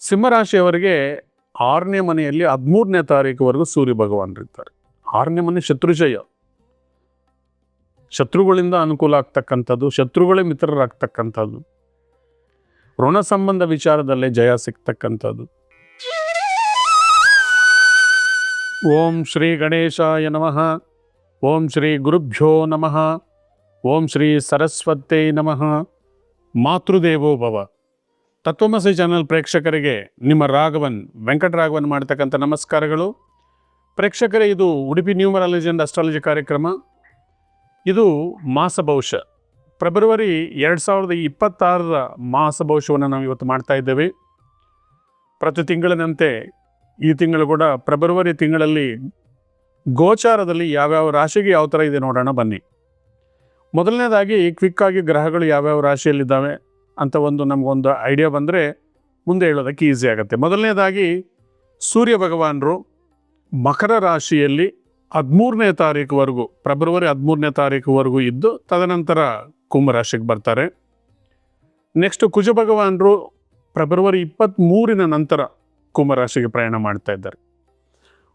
ಸಿಂಹರಾಶಿಯವರಿಗೆ ಆರನೇ ಮನೆಯಲ್ಲಿ ಹದಿಮೂರನೇ ತಾರೀಕುವರೆಗೂ ಸೂರ್ಯ ಭಗವಾನರಿದ್ದಾರೆ ಆರನೇ ಮನೆ ಶತ್ರುಜಯ ಶತ್ರುಗಳಿಂದ ಅನುಕೂಲ ಆಗ್ತಕ್ಕಂಥದ್ದು, ಶತ್ರುಗಳೇ ಮಿತ್ರರಾಗ್ತಕ್ಕಂಥದ್ದು. ಋಣ ಸಂಬಂಧ ವಿಚಾರದಲ್ಲೇ ಜಯ ಸಿಗ್ತಕ್ಕಂಥದ್ದು. ಓಂ ಶ್ರೀ ಗಣೇಶಾಯ ನಮಃ. ಓಂ ಶ್ರೀ ಗುರುಭ್ಯೋ ನಮಃ. ಓಂ ಶ್ರೀ ಸರಸ್ವತೇ ನಮಃ. ಮಾತೃದೇವೋ ಭವ. ತತ್ವಮಸಿ ಚಾನಲ್ ಪ್ರೇಕ್ಷಕರಿಗೆ ನಿಮ್ಮ ರಾಘವನ್ ವೆಂಕಟರಾಘವನ್ ಮಾಡ್ತಕ್ಕಂಥ ನಮಸ್ಕಾರಗಳು. ಪ್ರೇಕ್ಷಕರೇ, ಇದು ಉಡುಪಿ ನ್ಯೂಮರಾಲಜಿ ಅಂಡ್ ಅಸ್ಟ್ರಾಲಜಿ ಕಾರ್ಯಕ್ರಮ. ಇದು ಮಾಸ ಭವಿಷ್ಯ. ಫೆಬ್ರವರಿ ಎರಡು ಸಾವಿರದ ಇಪ್ಪತ್ತಾರರ ಮಾಸ ಭವಿಷ್ಯವನ್ನು ನಾವು ಇವತ್ತು ಮಾಡ್ತಾ ಇದ್ದೇವೆ. ಪ್ರತಿ ತಿಂಗಳಿನಂತೆ ಈ ತಿಂಗಳು ಕೂಡ ಫೆಬ್ರವರಿ ತಿಂಗಳಲ್ಲಿ ಗೋಚಾರದಲ್ಲಿ ಯಾವ್ಯಾವ ರಾಶಿಗೆ ಯಾವ ಥರ ಇದೆ ನೋಡೋಣ ಬನ್ನಿ. ಮೊದಲನೇದಾಗಿ ಕ್ವಿಕ್ಕಾಗಿ ಗ್ರಹಗಳು ಯಾವ್ಯಾವ ರಾಶಿಯಲ್ಲಿದ್ದಾವೆ? ಅಂತ ಒಂದು ನಮಗೊಂದು ಐಡಿಯಾ ಬಂದರೆ ಮುಂದೆ ಹೇಳೋದಕ್ಕೆ ಈಸಿ ಆಗುತ್ತೆ. ಮೊದಲನೇದಾಗಿ ಸೂರ್ಯ ಭಗವಾನರು ಮಕರ ರಾಶಿಯಲ್ಲಿ ಹದಿಮೂರನೇ ತಾರೀಕುವರೆಗೂ ಫೆಬ್ರವರಿ ಹದಿಮೂರನೇ ತಾರೀಕುವರೆಗೂ ಇದ್ದು ತದನಂತರ ಕುಂಭರಾಶಿಗೆ ಬರ್ತಾರೆ. ನೆಕ್ಸ್ಟ್ ಕುಜ ಭಗವಾನರು ಫೆಬ್ರವರಿ ಇಪ್ಪತ್ತ್ಮೂರಿನ ನಂತರ ಕುಂಭರಾಶಿಗೆ ಪ್ರಯಾಣ ಮಾಡ್ತಾ ಇದ್ದಾರೆ.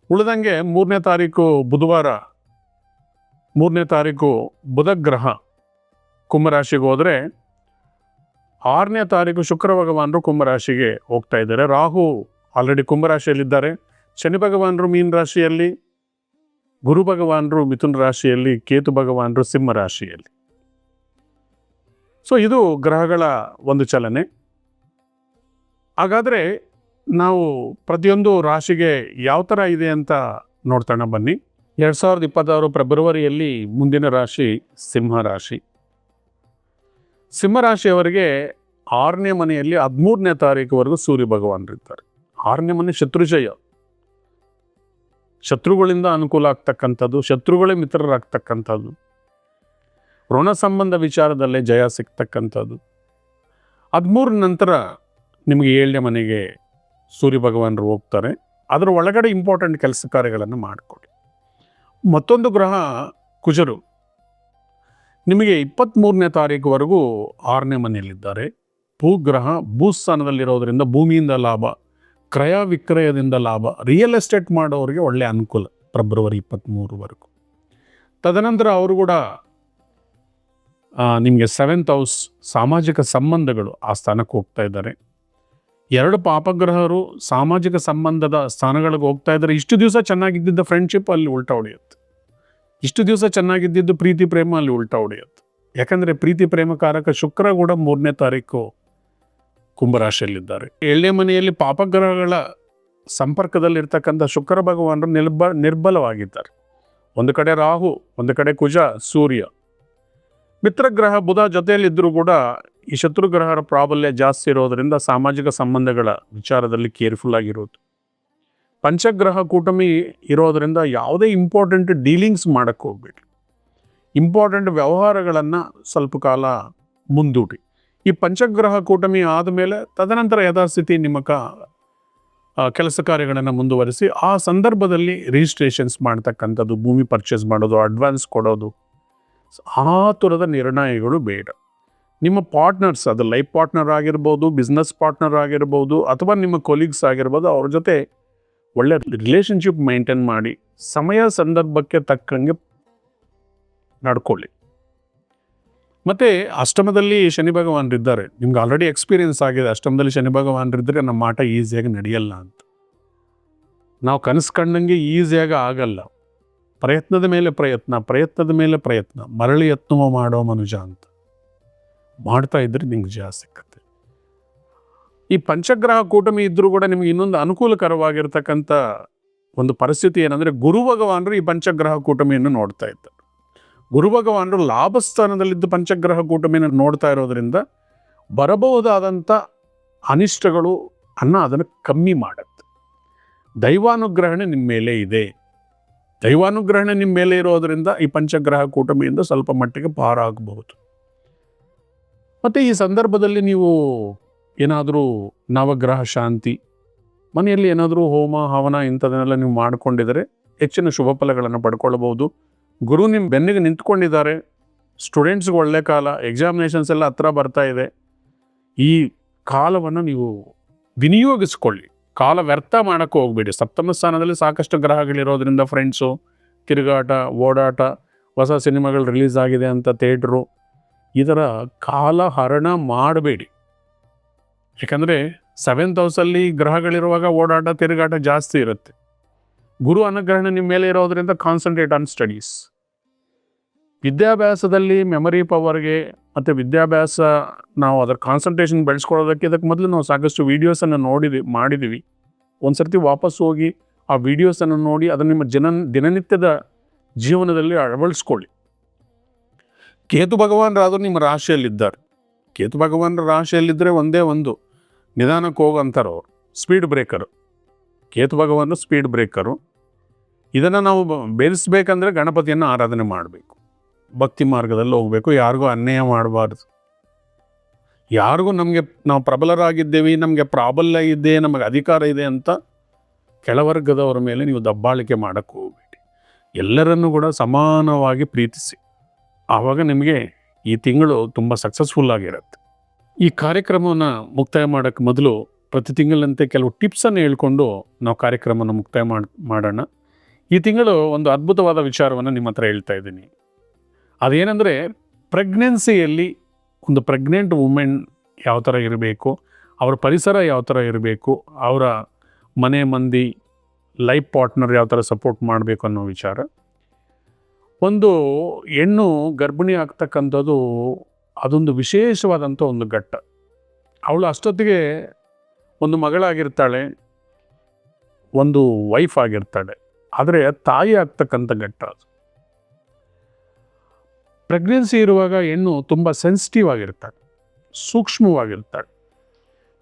ಉಳಿದಂಗೆ ಮೂರನೇ ತಾರೀಕು ಬುಧವಾರ, ಮೂರನೇ ತಾರೀಕು ಬುಧಗ್ರಹ ಕುಂಭರಾಶಿಗೆ ಹೋದರೆ ಆರನೇ ತಾರೀಕು ಶುಕ್ರ ಭಗವಾನರು ಕುಂಭರಾಶಿಗೆ ಹೋಗ್ತಾ ಇದ್ದಾರೆ. ರಾಹು ಆಲ್ರೆಡಿ ಕುಂಭರಾಶಿಯಲ್ಲಿದ್ದಾರೆ. ಶನಿ ಭಗವಾನರು ಮೀನ ರಾಶಿಯಲ್ಲಿ, ಗುರು ಭಗವಾನರು ಮಿಥುನ ರಾಶಿಯಲ್ಲಿ, ಕೇತು ಭಗವಾನರು ಸಿಂಹ ರಾಶಿಯಲ್ಲಿ. ಸೊ ಇದು ಗ್ರಹಗಳ ಒಂದು ಚಲನೆ. ಹಾಗಾದರೆ ನಾವು ಪ್ರತಿಯೊಂದು ರಾಶಿಗೆ ಯಾವ ಥರ ಇದೆ ಅಂತ ನೋಡ್ತಾಣ ಬನ್ನಿ. ಎರಡು ಸಾವಿರದ ಇಪ್ಪತ್ತಾರು ಫೆಬ್ರವರಿಯಲ್ಲಿ ಮುಂದಿನ ರಾಶಿ ಸಿಂಹ ರಾಶಿ. ಸಿಂಹರಾಶಿಯವರಿಗೆ ಆರನೇ ಮನೆಯಲ್ಲಿ ಹದಿಮೂರನೇ ತಾರೀಕುವರೆಗೂ ಸೂರ್ಯ ಭಗವಾನರಿದ್ದಾರೆ ಆರನೇ ಮನೆ ಶತ್ರುಜಯ. ಶತ್ರುಗಳಿಂದ ಅನುಕೂಲ ಆಗ್ತಕ್ಕಂಥದ್ದು, ಶತ್ರುಗಳೇ ಮಿತ್ರರಾಗ್ತಕ್ಕಂಥದ್ದು. ಋಣ ಸಂಬಂಧ ವಿಚಾರದಲ್ಲೇ ಜಯ ಸಿಗ್ತಕ್ಕಂಥದ್ದು. ಹದಿಮೂರ ನಂತರ ನಿಮಗೆ ಏಳನೇ ಮನೆಗೆ ಸೂರ್ಯ ಭಗವಾನರು ಹೋಗ್ತಾರೆ. ಅದರ ಒಳಗಡೆ ಇಂಪಾರ್ಟೆಂಟ್ ಕೆಲಸ ಕಾರ್ಯಗಳನ್ನು ಮಾಡಿಕೊಡಿ. ಮತ್ತೊಂದು ಗ್ರಹ ಕುಜರು. ನಿಮಗೆ ಇಪ್ಪತ್ತ್ಮೂರನೇ ತಾರೀಕುವರೆಗೂ ಆರನೇ ಮನೆಯಲ್ಲಿದ್ದಾರೆ. ಭೂಗ್ರಹ ಭೂಸ್ಥಾನದಲ್ಲಿರೋದ್ರಿಂದ ಭೂಮಿಯಿಂದ ಲಾಭ, ಕ್ರಯ ವಿಕ್ರಯದಿಂದ ಲಾಭ ರಿಯಲ್ ಎಸ್ಟೇಟ್ ಮಾಡೋರಿಗೆ ಒಳ್ಳೆಯ ಅನುಕೂಲ ಫೆಬ್ರವರಿ ಇಪ್ಪತ್ತ್ಮೂರವರೆಗೂ ತದನಂತರ ಅವರು ಕೂಡ ನಿಮಗೆ ಸೆವೆಂತ್ ಹೌಸ್ ಸಾಮಾಜಿಕ ಸಂಬಂಧಗಳು ಆ ಸ್ಥಾನಕ್ಕೆ ಹೋಗ್ತಾ ಇದ್ದಾರೆ. ಎರಡು ಪಾಪಗ್ರಹರು ಸಾಮಾಜಿಕ ಸಂಬಂಧದ ಸ್ಥಾನಗಳಿಗೆ ಹೋಗ್ತಾ ಇದ್ದಾರೆ. ಇಷ್ಟು ದಿವಸ ಚೆನ್ನಾಗಿದ್ದಿದ್ದ ಫ್ರೆಂಡ್ಶಿಪ್ ಅಲ್ಲಿ ಉಲ್ಟಾ ಹೊಡೆಯುತ್ತೆ ಇಷ್ಟು ದಿವಸ ಚೆನ್ನಾಗಿದ್ದಿದ್ದು ಪ್ರೀತಿ, ಪ್ರೇಮ ಅಲ್ಲಿ ಉಲ್ಟಾ ಹೊಡೆಯುತ್ತೆ. ಯಾಕಂದರೆ ಪ್ರೀತಿ ಪ್ರೇಮಕಾರಕ ಶುಕ್ರ ಕೂಡ ಮೂರನೇ ತಾರೀಕು ಕುಂಭರಾಶಿಯಲ್ಲಿದ್ದಾರೆ. ಏಳನೇ ಮನೆಯಲ್ಲಿ ಪಾಪಗ್ರಹಗಳ ಸಂಪರ್ಕದಲ್ಲಿರ್ತಕ್ಕಂಥ ಶುಕ್ರ ಭಗವಾನರು ನಿರ್ಬ, ನಿರ್ಬಲವಾಗಿದ್ದಾರೆ. ಒಂದು ಕಡೆ ರಾಹು, ಒಂದು ಕಡೆ ಕುಜ, ಸೂರ್ಯ. ಮಿತ್ರಗ್ರಹ ಬುಧ ಜೊತೆಯಲ್ಲಿದ್ದರೂ ಕೂಡ ಈ ಶತ್ರುಗ್ರಹರ ಪ್ರಾಬಲ್ಯ ಜಾಸ್ತಿ ಇರೋದರಿಂದ ಸಾಮಾಜಿಕ ಸಂಬಂಧಗಳ ವಿಚಾರದಲ್ಲಿ ಕೇರ್ಫುಲ್ ಆಗಿರೋದು. ಪಂಚಗ್ರಹ ಕೂಟಮಿ ಇರೋದರಿಂದ ಯಾವುದೇ ಇಂಪಾರ್ಟೆಂಟ್ ಡೀಲಿಂಗ್ಸ್ ಮಾಡೋಕ್ಕೆ ಹೋಗ್ಬೇಡಿ. ಇಂಪಾರ್ಟೆಂಟ್ ವ್ಯವಹಾರಗಳನ್ನು ಸ್ವಲ್ಪ ಕಾಲ ಮುಂದೂಡಿ. ಈ ಪಂಚಗ್ರಹ ಕೂಟಮಿ ಆದಮೇಲೆ ತದನಂತರ ಯಥಾಸ್ಥಿತಿ ನಿಮ್ಮ ಕ ಕೆಲಸ ಕಾರ್ಯಗಳನ್ನು ಮುಂದುವರಿಸಿ, ಆ ಸಂದರ್ಭದಲ್ಲಿ ರಿಜಿಸ್ಟ್ರೇಷನ್ಸ್ ಮಾಡ್ತಕ್ಕಂಥದ್ದು, ಭೂಮಿ ಪರ್ಚೇಸ್ ಮಾಡೋದು ಅಡ್ವಾನ್ಸ್ ಕೊಡೋದು. ಆತುರದ ನಿರ್ಣಯಗಳು ಬೇಡ. ನಿಮ್ಮ ಪಾರ್ಟ್ನರ್ಸ್ ಅದು ಲೈಫ್ ಪಾರ್ಟ್ನರ್ ಆಗಿರ್ಬೋದು ಬಿಸ್ನೆಸ್ ಪಾರ್ಟ್ನರ್ ಆಗಿರ್ಬೋದು, ಅಥವಾ ನಿಮ್ಮ ಕೊಲೀಗ್ಸ್ ಆಗಿರ್ಬೋದು, ಅವ್ರ ಜೊತೆ ಒಳ್ಳೆ ರಿಲೇಷನ್ಶಿಪ್ ಮೈಂಟೈನ್ ಮಾಡಿ ಸಮಯ ಸಂದರ್ಭಕ್ಕೆ ತಕ್ಕಂಗೆ ನಡ್ಕೊಳ್ಳಿ. ಮತ್ತು ಅಷ್ಟಮದಲ್ಲಿ ಶನಿ ಭಗವಾನರಿದ್ದಾರೆ ನಿಮ್ಗೆ ಆಲ್ರೆಡಿ ಎಕ್ಸ್ಪೀರಿಯನ್ಸ್ ಆಗಿದೆ. ಅಷ್ಟಮದಲ್ಲಿ ಶನಿ ಭಗವಾನರಿದ್ದರೆ ನಮ್ಮ ಆಟ ಈಸಿಯಾಗಿ ನಡೆಯಲ್ಲ ಅಂತ. ನಾವು ಕನಸು ಕಂಡಂಗೆ ಈಸಿಯಾಗಿ ಆಗಲ್ಲ. ಪ್ರಯತ್ನದ ಮೇಲೆ ಪ್ರಯತ್ನ, ಪ್ರಯತ್ನದ ಮೇಲೆ ಪ್ರಯತ್ನ, ಮರಳಿ ಯತ್ನವ ಮಾಡೋ ಮನುಜ ಅಂತ. ಮಾಡ್ತಾ ಇದ್ರೆ ನಿಮ್ಗೆ ಜಾಸ್ತಿ ಈ ಪಂಚಗ್ರಹ ಕೂಟಮಿ ಇದ್ರೂ ಕೂಡ ನಿಮ್ಗೆ ಇನ್ನೊಂದು ಅನುಕೂಲಕರವಾಗಿರ್ತಕ್ಕಂಥ ಒಂದು ಪರಿಸ್ಥಿತಿ ಏನಂದರೆ ಗುರು ಭಗವಾನರು ಈ ಪಂಚಗ್ರಹ ಕೂಟಮಿಯನ್ನು ನೋಡ್ತಾ ಇದ್ದಾರೆ. ಗುರು ಭಗವಾನರು ಲಾಭಸ್ಥಾನದಲ್ಲಿದ್ದು ಪಂಚಗ್ರಹ ಕೂಟಮಿಯನ್ನು ನೋಡ್ತಾ ಇರೋದ್ರಿಂದ ಬರಬಹುದಾದಂಥ ಅನಿಷ್ಟಗಳು ಅನ್ನ ಅದನ್ನು ಕಮ್ಮಿ ಮಾಡುತ್ತೆ. ದೈವಾನುಗ್ರಹಣೆ ನಿಮ್ಮ ಮೇಲೆ ಇದೆ. ದೈವಾನುಗ್ರಹಣೆ ನಿಮ್ಮ ಮೇಲೆ ಇರೋದರಿಂದ ಈ ಪಂಚಗ್ರಹ ಕೂಟಮಿಯಿಂದ ಸ್ವಲ್ಪ ಮಟ್ಟಿಗೆ ಪಾರಾಗಬಹುದು. ಮತ್ತು ಈ ಸಂದರ್ಭದಲ್ಲಿ ನೀವು ಏನಾದರೂ ನವಗ್ರಹ ಶಾಂತಿ, ಮನೆಯಲ್ಲಿ ಏನಾದರೂ ಹೋಮ, ಹವನ ಇಂಥದನ್ನೆಲ್ಲ ನೀವು ಮಾಡಿಕೊಂಡಿದರೆ ಹೆಚ್ಚಿನ ಶುಭ ಫಲಗಳನ್ನು ಪಡ್ಕೊಳ್ಬೋದು. ಗುರು ನಿಮ್ಮ ಬೆನ್ನಿಗೆ ನಿಂತ್ಕೊಂಡಿದ್ದಾರೆ. ಸ್ಟೂಡೆಂಟ್ಸ್ಗೆ ಒಳ್ಳೆ ಕಾಲ ಎಕ್ಸಾಮಿನೇಷನ್ಸ್ ಎಲ್ಲ ಹತ್ರ ಬರ್ತಾ ಇದೆ. ಈ ಕಾಲವನ್ನು ನೀವು ವಿನಿಯೋಗಿಸ್ಕೊಳ್ಳಿ. ಕಾಲ ವ್ಯರ್ಥ ಮಾಡೋಕ್ಕೆ ಹೋಗ್ಬೇಡಿ. ಸಪ್ತಮ ಸ್ಥಾನದಲ್ಲಿ ಸಾಕಷ್ಟು ಗ್ರಹಗಳಿರೋದ್ರಿಂದ ಫ್ರೆಂಡ್ಸು ತಿರುಗಾಟ, ಓಡಾಟ, ಹೊಸ ಸಿನಿಮಾಗಳು ರಿಲೀಸ್ ಆಗಿದೆ ಅಂತ ಥಿಯೇಟ್ರು ಇದರ ಕಾಲ ಹರಣ ಮಾಡಬೇಡಿ. ಯಾಕಂದರೆ ಸೆವೆಂತ್ ಹೌಸಲ್ಲಿ ಗ್ರಹಗಳಿರುವಾಗ ಓಡಾಟ, ತಿರುಗಾಟ ಜಾಸ್ತಿ ಇರುತ್ತೆ. ಗುರು ಅನುಗ್ರಹಣ ನಿಮ್ಮ ಮೇಲೆ ಇರೋದರಿಂದ ಕಾನ್ಸಂಟ್ರೇಟ್ ಆನ್ ಸ್ಟಡೀಸ್ ವಿದ್ಯಾಭ್ಯಾಸದಲ್ಲಿ ಮೆಮರಿ ಪವರ್ಗೆ ಮತ್ತು ವಿದ್ಯಾಭ್ಯಾಸ ನಾವು ಅದರ ಕಾನ್ಸಂಟ್ರೇಷನ್ ಬೆಳೆಸ್ಕೊಳ್ಳೋದಕ್ಕೆ ಇದಕ್ಕೆ ಮೊದಲು ನಾವು ಸಾಕಷ್ಟು ವೀಡಿಯೋಸನ್ನು ನೋಡಿದ್ವಿ, ಮಾಡಿದ್ವಿ. ಒಂದು ಸರ್ತಿ ವಾಪಸ್ ಹೋಗಿ ಆ ವೀಡಿಯೋಸನ್ನು ನೋಡಿ ಅದನ್ನು ನಿಮ್ಮ ಜನ, ದಿನನಿತ್ಯದ ಜೀವನದಲ್ಲಿ ಅಳವಡಿಸ್ಕೊಳ್ಳಿ ಕೇತು ಭಗವಾನರಾದರೂ ನಿಮ್ಮ ರಾಶಿಯಲ್ಲಿದ್ದಾರೆ. ಕೇತು ಭಗವಾನರ ರಾಶಿಯಲ್ಲಿದ್ದರೆ ಒಂದೇ ಒಂದು. ನಿಧಾನಕ್ಕೆ ಹೋಗು ಅಂತಾರೆ ಅವರು ಸ್ಪೀಡ್ ಬ್ರೇಕರು ಕೇತು ಭಗವಾನು ಸ್ಪೀಡ್ ಬ್ರೇಕರು ಇದನ್ನು ನಾವು ಬೆರೆಸ್ಬೇಕಂದ್ರೆ ಗಣಪತಿಯನ್ನು ಆರಾಧನೆ ಮಾಡಬೇಕು. ಭಕ್ತಿ ಮಾರ್ಗದಲ್ಲಿ ಹೋಗಬೇಕು, ಯಾರಿಗೂ ಅನ್ಯಾಯ ಮಾಡಬಾರ್ದು. ಯಾರಿಗೂ ನಮಗೆ, ನಾವು ಪ್ರಬಲರಾಗಿದ್ದೇವೆ, ನಮಗೆ ಪ್ರಾಬಲ್ಯ ಇದೆ, ನಮಗೆ ಅಧಿಕಾರ ಇದೆ ಅಂತ ಕೆಳವರ್ಗದವರ ಮೇಲೆ ನೀವು ದಬ್ಬಾಳಿಕೆ ಮಾಡೋಕ್ಕೆ ಹೋಗಬೇಡಿ. ಎಲ್ಲರನ್ನೂ ಕೂಡ ಸಮಾನವಾಗಿ ಪ್ರೀತಿಸಿ. ಆವಾಗ ನಿಮಗೆ ಈ ತಿಂಗಳು ತುಂಬ ಸಕ್ಸಸ್ಫುಲ್ ಆಗಿರುತ್ತೆ. ಈ ಕಾರ್ಯಕ್ರಮವನ್ನು ಮುಕ್ತಾಯ ಮಾಡೋಕ್ಕೆ ಮೊದಲು ಪ್ರತಿ ತಿಂಗಳಂತೆ ಕೆಲವು ಟಿಪ್ಸನ್ನು ಹೇಳ್ಕೊಂಡು ನಾವು ಕಾರ್ಯಕ್ರಮವನ್ನು ಮುಕ್ತಾಯ ಮಾಡಿ, ಮಾಡೋಣ. ಈ ತಿಂಗಳು ಒಂದು ಅದ್ಭುತವಾದ ವಿಚಾರವನ್ನು ನಿಮ್ಮ ಹತ್ರ ಹೇಳ್ತಾ ಇದ್ದೀನಿ. ಅದೇನೆಂದರೆ ಪ್ರೆಗ್ನೆನ್ಸಿಯಲ್ಲಿ ಒಂದು ಪ್ರೆಗ್ನೆಂಟ್ ವುಮೆನ್ ಯಾವ ಥರ ಇರಬೇಕು, ಅವರ ಪರಿಸರ ಯಾವ ಥರ ಇರಬೇಕು, ಅವರ ಮನೆ ಮಂದಿ ಲೈಫ್ ಪಾರ್ಟ್ನರ್ ಯಾವ ಥರ ಸಪೋರ್ಟ್ ಮಾಡಬೇಕು ಅನ್ನೋ ವಿಚಾರ. ಒಂದು ಹೆಣ್ಣು ಗರ್ಭಿಣಿ ಆಗ್ತಕ್ಕಂಥದ್ದು ಅದೊಂದು ವಿಶೇಷವಾದಂಥ ಒಂದು ಘಟ್ಟ. ಅವಳು ಅಷ್ಟೊತ್ತಿಗೆ ಒಂದು ಮಗಳಾಗಿರ್ತಾಳೆ, ಒಂದು ವೈಫ್ ಆಗಿರ್ತಾಳೆ. ಆದರೆ ತಾಯಿ ಆಗ್ತಕ್ಕಂಥ ಘಟ್ಟ ಅದು. ಪ್ರೆಗ್ನೆನ್ಸಿ ಇರುವಾಗ ಹೆಣ್ಣು ತುಂಬ ಸೆನ್ಸಿಟಿವ್ ಆಗಿರ್ತಾಳೆ, ಸೂಕ್ಷ್ಮವಾಗಿರ್ತಾಳೆ.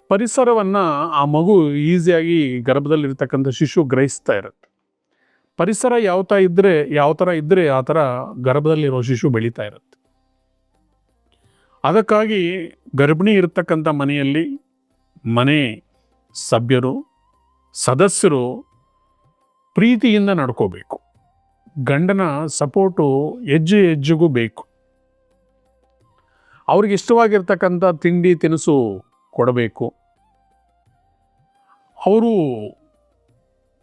ಪರಿಸರವನ್ನು ಆ ಮಗು ಈಸಿಯಾಗಿ ಗರ್ಭದಲ್ಲಿರ್ತಕ್ಕಂಥ ಶಿಶು ಗ್ರಹಿಸ್ತಾ ಇರುತ್ತೆ. ಪರಿಸರ ಯಾವ ಥರ ಇದ್ದರೆ ಯಾವ ಥರ ಇದ್ದರೆ ಆ ಥರ ಗರ್ಭದಲ್ಲಿರೋ ಶಿಶು ಬೆಳೀತಾ ಇರುತ್ತೆ. ಅದಕ್ಕಾಗಿ ಗರ್ಭಿಣಿ ಇರತಕ್ಕಂಥ ಮನೆಯಲ್ಲಿ ಮನೆ ಸಭ್ಯರು, ಸದಸ್ಯರು ಪ್ರೀತಿಯಿಂದ ನಡ್ಕೋಬೇಕು. ಗಂಡನ ಸಪೋರ್ಟು ಹೆಜ್ಜೆ ಹೆಜ್ಜೆಗೂ ಬೇಕು. ಅವ್ರಿಗೆ ಇಷ್ಟವಾಗಿರ್ತಕ್ಕಂಥ ತಿಂಡಿ, ತಿನಿಸು ಕೊಡಬೇಕು. ಅವರು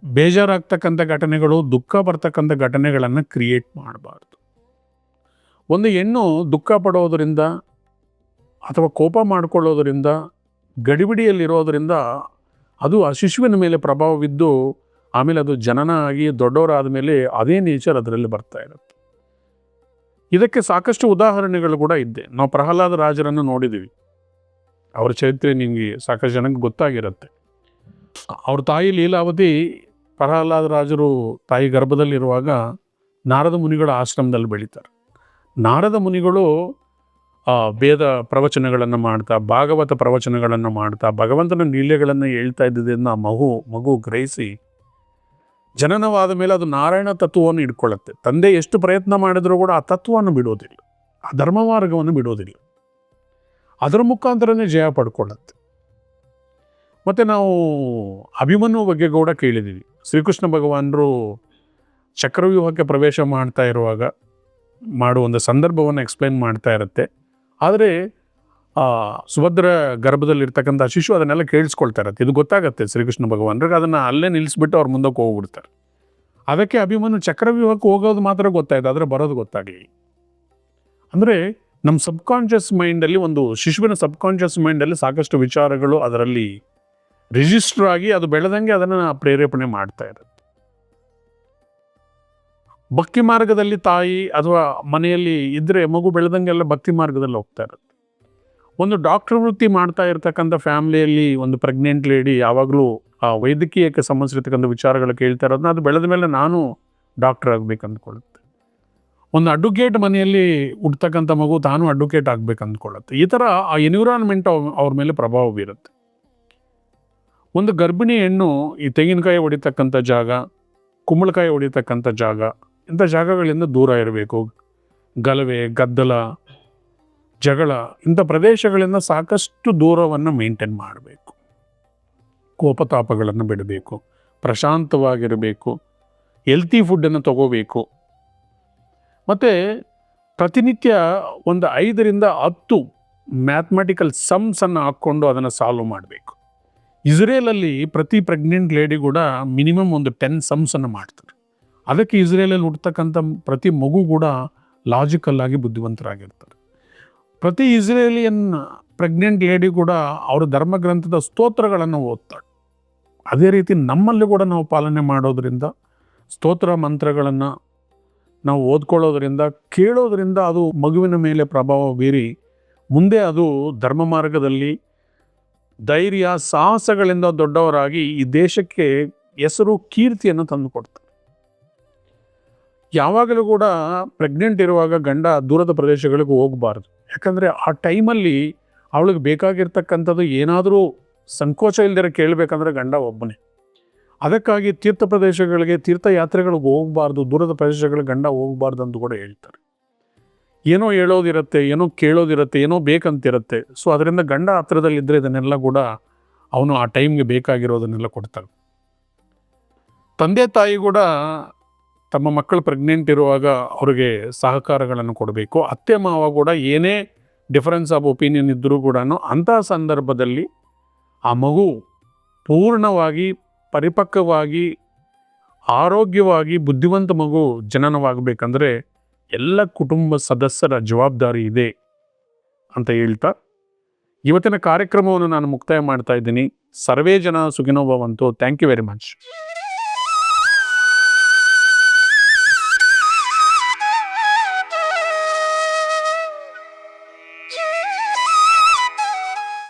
ಬೇಜಾರಾಗ್ತಕ್ಕಂಥ ಘಟನೆಗಳು, ದುಃಖ ಬರ್ತಕ್ಕಂಥ ಘಟನೆಗಳನ್ನು ಕ್ರಿಯೇಟ್ ಮಾಡಬಾರ್ದು. ಒಂದು ಹೆಣ್ಣು ದುಃಖ ಪಡೋದರಿಂದ ಅಥವಾ ಕೋಪ ಮಾಡಿಕೊಳ್ಳೋದರಿಂದ, ಗಡಿಬಿಡಿಯಲ್ಲಿರೋದರಿಂದ ಅದು ಆ ಶಿಶುವಿನ ಮೇಲೆ ಪ್ರಭಾವ ಬಿದ್ದು, ಆಮೇಲೆ ಅದು ಜನನ ಆಗಿ ದೊಡ್ಡವರಾದ ಮೇಲೆ ಅದೇ ನೇಚರ್ ಅದರಲ್ಲಿ ಬರ್ತಾ ಇರುತ್ತೆ. ಇದಕ್ಕೆ ಸಾಕಷ್ಟು ಉದಾಹರಣೆಗಳು ಕೂಡ ಇದ್ದೆ. ನಾವು ಪ್ರಹ್ಲಾದ ರಾಜರನ್ನು ನೋಡಿದ್ದೀವಿ ಅವರ ಚರಿತ್ರೆ ನಿಮಗೆ ಸಾಕಷ್ಟು ಜನಕ್ಕೆ ಗೊತ್ತಾಗಿರುತ್ತೆ. ಅವ್ರ ತಾಯಿ ಲೀಲಾವತಿ, ಪ್ರಹ್ಲಾದ ರಾಜರು ತಾಯಿ ಗರ್ಭದಲ್ಲಿರುವಾಗ ನಾರದ ಮುನಿಗಳ ಆಶ್ರಮದಲ್ಲಿ ಬೆಳೀತಾರೆ. ನಾರದ ಮುನಿಗಳು ವೇದ ಪ್ರವಚನಗಳನ್ನು ಮಾಡ್ತಾ, ಭಾಗವತ ಪ್ರವಚನಗಳನ್ನು ಮಾಡ್ತಾ, ಭಗವಂತನ ಲೀಲೆಗಳನ್ನು ಹೇಳ್ತಾ ಇದ್ದಿದ್ದನ್ನು ಮಗು ಮಗು ಗ್ರಹಿಸಿ, ಜನನವಾದ ಮೇಲೆ ಅದು ನಾರಾಯಣ ತತ್ವವನ್ನು ಇಟ್ಕೊಳ್ಳುತ್ತೆ. ತಂದೆ ಎಷ್ಟು ಪ್ರಯತ್ನ ಮಾಡಿದರೂ ಕೂಡ ಆ ತತ್ವವನ್ನು ಬಿಡೋದಿಲ್ಲ. ಆ ಧರ್ಮ ಮಾರ್ಗವನ್ನು ಬಿಡೋದಿಲ್ಲ. ಅದರ ಮುಖಾಂತರನೇ ಜಯ ಪಡ್ಕೊಳ್ಳುತ್ತೆ. ಮತ್ತು ನಾವು ಅಭಿಮನ್ಯು ಬಗ್ಗೆ ಕೂಡ ಕೇಳಿದ್ದೀವಿ. ಶ್ರೀಕೃಷ್ಣ ಭಗವಾನರು ಚಕ್ರವ್ಯೂಹಕ್ಕೆ ಪ್ರವೇಶ ಮಾಡ್ತಾ ಇರುವಾಗ, ಮಾಡುವ ಒಂದು ಸಂದರ್ಭವನ್ನು ಎಕ್ಸ್ಪ್ಲೈನ್ ಮಾಡ್ತಾ ಇರುತ್ತೆ. ಆದರೆ ಸುಭದ್ರ ಗರ್ಭದಲ್ಲಿರ್ತಕ್ಕಂಥ ಶಿಶು ಅದನ್ನೆಲ್ಲ ಕೇಳಿಸ್ಕೊಳ್ತಾ ಇರತ್ತೆ ಇದು ಗೊತ್ತಾಗತ್ತೆ ಶ್ರೀಕೃಷ್ಣ ಭಗವಾನ್ರಿಗೆ. ಅದನ್ನು ಅಲ್ಲೇ ನಿಲ್ಲಿಸ್ಬಿಟ್ಟು ಅವ್ರ ಮುಂದಕ್ಕೆ ಹೋಗ್ಬಿಡ್ತಾರೆ. ಅದಕ್ಕೆ ಅಭಿಮನ್ಯು ಚಕ್ರವ್ಯೂಹಕ್ಕೆ ಹೋಗೋದು ಮಾತ್ರ ಗೊತ್ತಾಯ್ತು, ಆದರೆ ಬರೋದು ಗೊತ್ತಾಗಲಿ ಅಂದರೆ ನಮ್ಮ ಸಬ್ಕಾನ್ಷಿಯಸ್ ಮೈಂಡಲ್ಲಿ ಒಂದು ಶಿಶುವಿನ ಸಬ್ಕಾನ್ಷಿಯಸ್ ಮೈಂಡಲ್ಲಿ ಸಾಕಷ್ಟು ವಿಚಾರಗಳು ಅದರಲ್ಲಿ ರಿಜಿಸ್ಟರ್ ಆಗಿ ಅದು ಬೆಳೆದಂಗೆ ಅದನ್ನು ಪ್ರೇರೇಪಣೆ ಮಾಡ್ತಾ ಇರುತ್ತೆ. ಭಕ್ತಿ ಮಾರ್ಗದಲ್ಲಿ ತಾಯಿ ಅಥವಾ ಮನೆಯಲ್ಲಿ ಇದ್ದರೆ ಮಗು ಬೆಳೆದಂಗೆಲ್ಲ ಭಕ್ತಿ ಮಾರ್ಗದಲ್ಲಿ ಹೋಗ್ತಾ ಇರುತ್ತೆ. ಒಂದು ಡಾಕ್ಟರ್ ವೃತ್ತಿ ಮಾಡ್ತಾ ಇರ್ತಕ್ಕಂಥ ಫ್ಯಾಮಿಲಿಯಲ್ಲಿ ಒಂದು ಪ್ರೆಗ್ನೆಂಟ್ ಲೇಡಿ ಯಾವಾಗಲೂ ಆ ವೈದ್ಯಕೀಯಕ್ಕೆ ಸಂಬಂಧಿಸಿರ್ತಕ್ಕಂಥ ವಿಚಾರಗಳು ಕೇಳ್ತಾ ಇರೋದನ್ನ ಅದು ಬೆಳೆದ ಮೇಲೆ ನಾನು ಡಾಕ್ಟರ್ ಆಗಬೇಕು ಅಂದ್ಕೊಳ್ಳುತ್ತೆ ಒಂದು ಅಡ್ವೊಕೇಟ್ ಮನೆಯಲ್ಲಿ ಹುಡ್ತಕ್ಕಂಥ ಮಗು ತಾನು ಅಡ್ವೊಕೇಟ್ ಆಗಬೇಕು ಅಂದ್ಕೊಳ್ಳುತ್ತೆ ಈ ಥರ ಆ ಎನ್ವಿರಾನ್ಮೆಂಟ್ ಅವ್ರ ಮೇಲೆ ಪ್ರಭಾವ ಬೀರುತ್ತೆ. ಒಂದು ಗರ್ಭಿಣಿ ಹೆಣ್ಣು ಈ ತೆಂಗಿನಕಾಯಿ ಹೊಡಿತಕ್ಕಂಥ ಜಾಗ, ಕುಂಬಳಕಾಯಿ ಹೊಡಿತಕ್ಕಂಥ ಜಾಗ ಇಂಥ ಜಾಗಗಳಿಂದ ದೂರ ಇರಬೇಕು. ಗಲವೆ ಗದ್ದಲ, ಜಗಳ ಇಂಥ ಪ್ರದೇಶಗಳಿಂದ ಸಾಕಷ್ಟು ದೂರವನ್ನು ಮೇಂಟೈನ್ ಮಾಡಬೇಕು. ಕೋಪತಾಪಗಳನ್ನು ಬಿಡಬೇಕು. ಪ್ರಶಾಂತವಾಗಿರಬೇಕು. ಹೆಲ್ತಿ ಫುಡ್ಡನ್ನು ತಗೋಬೇಕು. ಮತ್ತು ಪ್ರತಿನಿತ್ಯ ಒಂದು ಐದರಿಂದ ಹತ್ತು ಮ್ಯಾಥಮೆಟಿಕಲ್ ಸಮ್ಸನ್ನು ಹಾಕ್ಕೊಂಡು ಅದನ್ನು ಸಾಲ್ವ್ ಮಾಡಬೇಕು. ಇಸ್ರೇಲಲ್ಲಿ ಪ್ರತಿ ಪ್ರೆಗ್ನೆಂಟ್ ಲೇಡಿ ಕೂಡ ಮಿನಿಮಮ್ ಒಂದು ಟೆನ್ ಸಮ್ಸನ್ನು ಮಾಡ್ತಾರೆ. ಅದಕ್ಕೆ ಇಸ್ರೇಲಲ್ಲಿ ಹುಡ್ತಕ್ಕಂಥ ಪ್ರತಿ ಮಗು ಕೂಡ ಲಾಜಿಕಲ್ ಆಗಿ ಬುದ್ಧಿವಂತರಾಗಿರ್ತಾರೆ. ಪ್ರತಿ ಇಸ್ರೇಲಿಯನ್ ಪ್ರೆಗ್ನೆಂಟ್ ಲೇಡಿ ಕೂಡ ಅವರ ಧರ್ಮಗ್ರಂಥದ ಸ್ತೋತ್ರಗಳನ್ನು ಓದ್ತಾಳೆ. ಅದೇ ರೀತಿ ನಮ್ಮಲ್ಲಿ ಕೂಡ ನಾವು ಪಾಲನೆ ಮಾಡೋದರಿಂದ, ಸ್ತೋತ್ರ ಮಂತ್ರಗಳನ್ನು ನಾವು ಓದ್ಕೊಳ್ಳೋದ್ರಿಂದ, ಕೇಳೋದ್ರಿಂದ ಅದು ಮಗುವಿನ ಮೇಲೆ ಪ್ರಭಾವ ಬೀರಿ, ಮುಂದೆ ಅದು ಧರ್ಮ ಮಾರ್ಗದಲ್ಲಿ ಧೈರ್ಯ, ಸಾಹಸಗಳಿಂದ ದೊಡ್ಡವರಾಗಿ ಈ ದೇಶಕ್ಕೆ ಹೆಸರು, ಕೀರ್ತಿಯನ್ನು ತಂದುಕೊಡ್ತಾರೆ ಯಾವಾಗಲೂ ಕೂಡ ಪ್ರೆಗ್ನೆಂಟ್ ಇರುವಾಗ ಗಂಡ ದೂರದ ಪ್ರದೇಶಗಳಿಗೆ ಹೋಗಬಾರ್ದು. ಯಾಕಂದರೆ ಆ ಟೈಮಲ್ಲಿ ಅವಳಿಗೆ ಬೇಕಾಗಿರ್ತಕ್ಕಂಥದ್ದು ಏನಾದರೂ ಸಂಕೋಚ ಇಲ್ದಿರ ಕೇಳಬೇಕಂದ್ರೆ ಗಂಡ ಒಬ್ಬನೇ. ಅದಕ್ಕಾಗಿ ತೀರ್ಥ ಪ್ರದೇಶಗಳಿಗೆ, ತೀರ್ಥಯಾತ್ರೆಗಳಿಗೆ ಹೋಗಬಾರ್ದು, ದೂರದ ಪ್ರದೇಶಗಳಿಗೆ ಗಂಡ ಹೋಗಬಾರ್ದು ಅಂತ ಕೂಡ ಹೇಳ್ತಾರೆ. ಏನೋ ಹೇಳೋದಿರುತ್ತೆ, ಏನೋ ಕೇಳೋದಿರುತ್ತೆ, ಏನೋ ಬೇಕಂತಿರುತ್ತೆ. ಸೊ ಅದರಿಂದ ಗಂಡ ಹತ್ರದಲ್ಲಿದ್ದರೆ ಇದನ್ನೆಲ್ಲ ಕೂಡ ಅವನು ಆ ಟೈಮ್ಗೆ ಬೇಕಾಗಿರೋದನ್ನೆಲ್ಲ ಕೊಡ್ತಾನೆ. ತಂದೆ ತಾಯಿ ಕೂಡ ತಮ್ಮ ಮಕ್ಕಳು ಪ್ರೆಗ್ನೆಂಟ್ ಇರುವಾಗ ಅವರಿಗೆ ಸಹಕಾರಗಳನ್ನು ಕೊಡಬೇಕು. ಅತ್ತೆ, ಮಾವ ಕೂಡ ಏನೇ ಡಿಫರೆನ್ಸ್ ಆಫ್ ಒಪಿನಿಯನ್ ಇದ್ದರೂ ಕೂಡ ಅಂತಹ ಸಂದರ್ಭದಲ್ಲಿ ಆ ಮಗು ಪೂರ್ಣವಾಗಿ, ಪರಿಪಕ್ವವಾಗಿ, ಆರೋಗ್ಯವಾಗಿ ಬುದ್ಧಿವಂತ ಮಗು ಜನನವಾಗಬೇಕಂದ್ರೆ ಎಲ್ಲ ಕುಟುಂಬ ಸದಸ್ಯರ ಜವಾಬ್ದಾರಿ ಇದೆ ಅಂತ ಹೇಳ್ತಾ ಇವತ್ತಿನ ಕಾರ್ಯಕ್ರಮವನ್ನು ನಾನು ಮುಕ್ತಾಯ ಮಾಡ್ತಾ ಇದ್ದೀನಿ. ಸರ್ವೇ ಜನ ಸುಖಿನೋ ಭವಂತು. Thank you very much